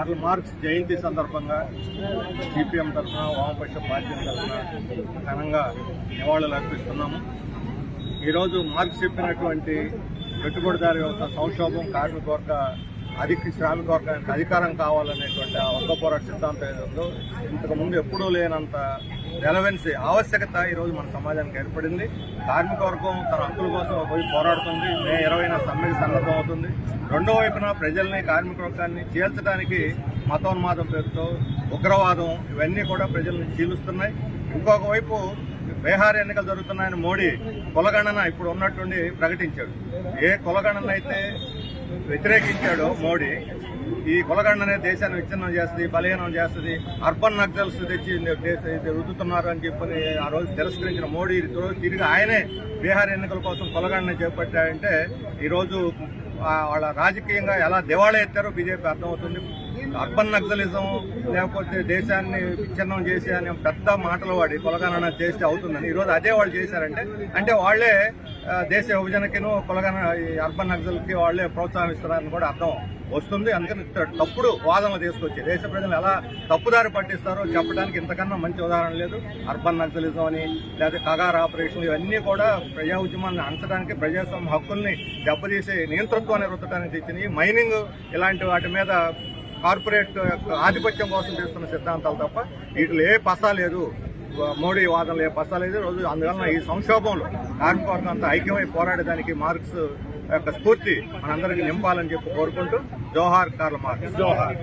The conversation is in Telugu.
కార్ల్ మార్క్స్ జయంతి సందర్భంగా సిపిఎం తరఫున వామపక్ష పార్టీ తరఫున ఘనంగా నివాళులు అర్పిస్తున్నాము. ఈరోజు మార్క్స్ చెప్పినటువంటి పెట్టుబడిదారు వ్యవస్థ సంక్షోభం కార్మిక వర్గ అధిక శ్రామిక వర్గానికి అధికారం కావాలనేటువంటి ఆ వర్గ పోరాట సిద్ధాంతం ఏదో ఇంతకుముందు ఇంతకు ముందు ఎప్పుడూ లేనంత రెలవెన్సీ ఆవశ్యకత ఈరోజు మన సమాజానికి ఏర్పడింది. కార్మిక వర్గం తన హక్కుల కోసం పోయి పోరాడుతుంది. మే ఇరవైన సమ్మెకి సన్నద్ధం అవుతుంది. రెండో వైపున ప్రజల్ని కార్మిక వర్గాన్ని చీల్చడానికి మతోన్మాదం పేరుతో ఉగ్రవాదం ఇవన్నీ కూడా ప్రజల్ని చీలుస్తున్నాయి. ఇంకొక వైపు బీహార్ ఎన్నికలు జరుగుతున్నాయని మోడీ కులగణన ఇప్పుడు ఉన్నట్టుండి ప్రకటించాడు. ఏ కులగణన అయితే వ్యతిరేకించాడో మోడీ. ఈ కులగణనే దేశాన్ని విచ్ఛిన్నం చేస్తుంది బలహీనం చేస్తుంది అర్బన్ నక్సల్స్ తెచ్చి దేశ- రుద్దుతున్నారు అని చెప్పని ఆ రోజు తిరస్కరించిన మోడీ తిరిగి ఆయనే బీహార్ ఎన్నికల కోసం కులగండని చేపట్టాడంటే ఈరోజు వాళ్ళ రాజకీయంగా ఎలా దివాళా ఎత్తారో బీజేపీ అర్థమవుతుంది. అర్బన్ నక్సలిజం లేకపోతే దేశాన్ని విచ్ఛిన్నం చేసి అనే పెద్ద మాటలు వాడి కులగణన చేస్తే అవుతుందని. ఈరోజు అదే వాళ్ళు చేశారంటే అంటే వాళ్ళే దేశ విభజనకిను కొలగన ఈ అర్బన్ నక్సల్కి వాళ్ళే ప్రోత్సాహిస్తున్నారని కూడా అర్థం వస్తుంది. అందుకని తప్పుడు వాదనలు తీసుకొచ్చి దేశ ప్రజలు ఎలా తప్పుదారి పట్టిస్తారో చెప్పడానికి ఇంతకన్నా మంచి ఉదాహరణ లేదు. అర్బన్ నక్సలిజం అని లేదా కగార్ ఆపరేషన్ ఇవన్నీ కూడా ప్రజా ఉద్యమాన్ని అంచడానికి ప్రజాస్వామ్య హక్కుల్ని దెబ్బతీసి నియంతృత్వాన్ని రుద్దడానికి తెచ్చినవి. మైనింగ్ ఇలాంటి వాటి మీద కార్పొరేట్ యొక్క ఆధిపత్యం కోసం చేస్తున్న సిద్ధాంతాలు తప్ప వీటిలో ఏ పసా లేదు. మోడీ వాదనలు ఏ పసా రోజు అందువలన ఈ సంక్షోభంలో కార్మికవర్గం అంతా ఐక్యమై పోరాడడానికి మార్క్స్ యొక్క స్ఫూర్తి మనందరికీ నింపాలని చెప్పి కోరుకుంటూ జోహార్ కార్ల మార్క్స్. జోహార్.